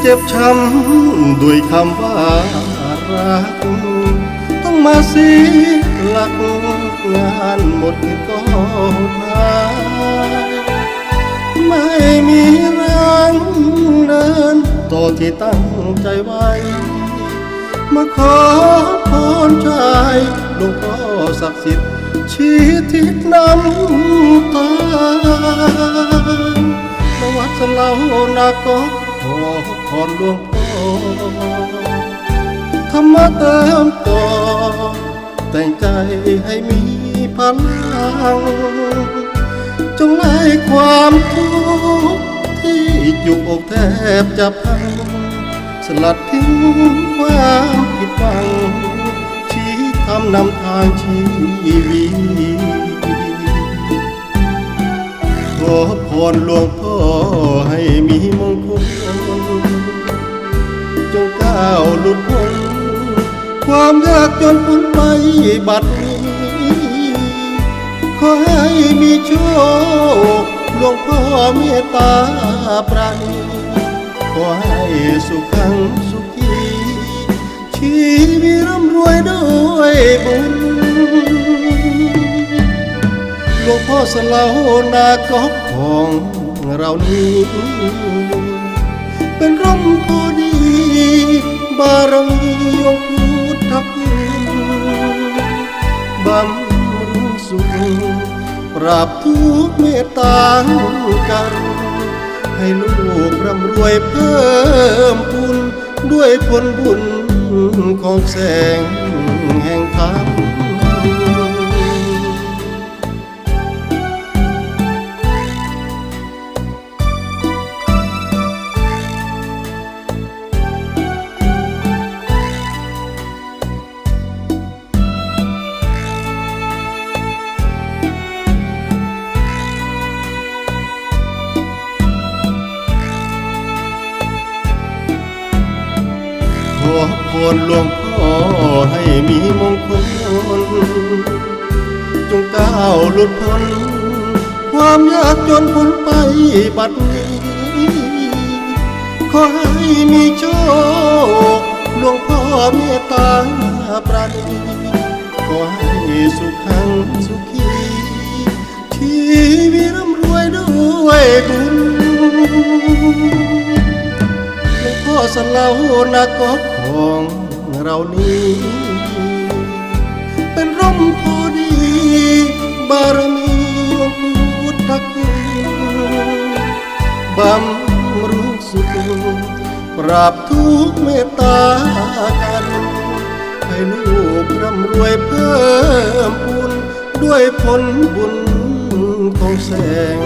เจ็บช้ำด้วยคำว่ารัก ต้องมาเสียหลักงานหมดก็ตายไม่มีแรงเดินต่อที่ตั้งใจไว้ มาขอพรชายหลวงพ่อศักดิ์สิทธิ์ชี้ทิศนำทางมาวัดสลานาก็ ขอพรหลวงพ่อธรรมะเติมต่อ แต่งใจให้มีพลัง จงไล่ความทุกข์ที่อยู่อกแทบจะพัง สลัดทิ้งความผิดหวังชี้ทำนำทางชีวิต อพรหลวงพ่อให้มีมงคลจงก้าวหลุดพ้นความยากจนพ้นไปบัดนี้ ขอให้มีโชคหลวงพ่อเมตตาปราณีขอให้สุขังสุขีชีวิตร่ำรวยด้วยบุญ วงพ่อสลาวนากอบของเรานี้ เป็นร่มโพดี บารมีองค์พุทธคุณบำรุงสุขปราบทุกเมตตากัน ให้ลูกร่ำรวยเพิ่มพูนด้วยผลบุญของแสงแห่งธรรม อพรหลวงพ่อให้มีมงคล จงก้าวหลุดพ้น ความยากจนพ้นไปบัดนี้ ขอให้มีโชค หลวงพ่อเมตตาปราณีขอให้สุขังสุขีชีวิตร่ำรวยด้วยบุญ หลวงพ่อสลาวนาก็ของเรานี้ เป็นร่มโพดี บารมีองค์พุทธคุณบำรุงสุขปราบทุกเมตตากัน ให้ลูกร่ำรวยเพิ่มพูนด้วยผลบุญของแสง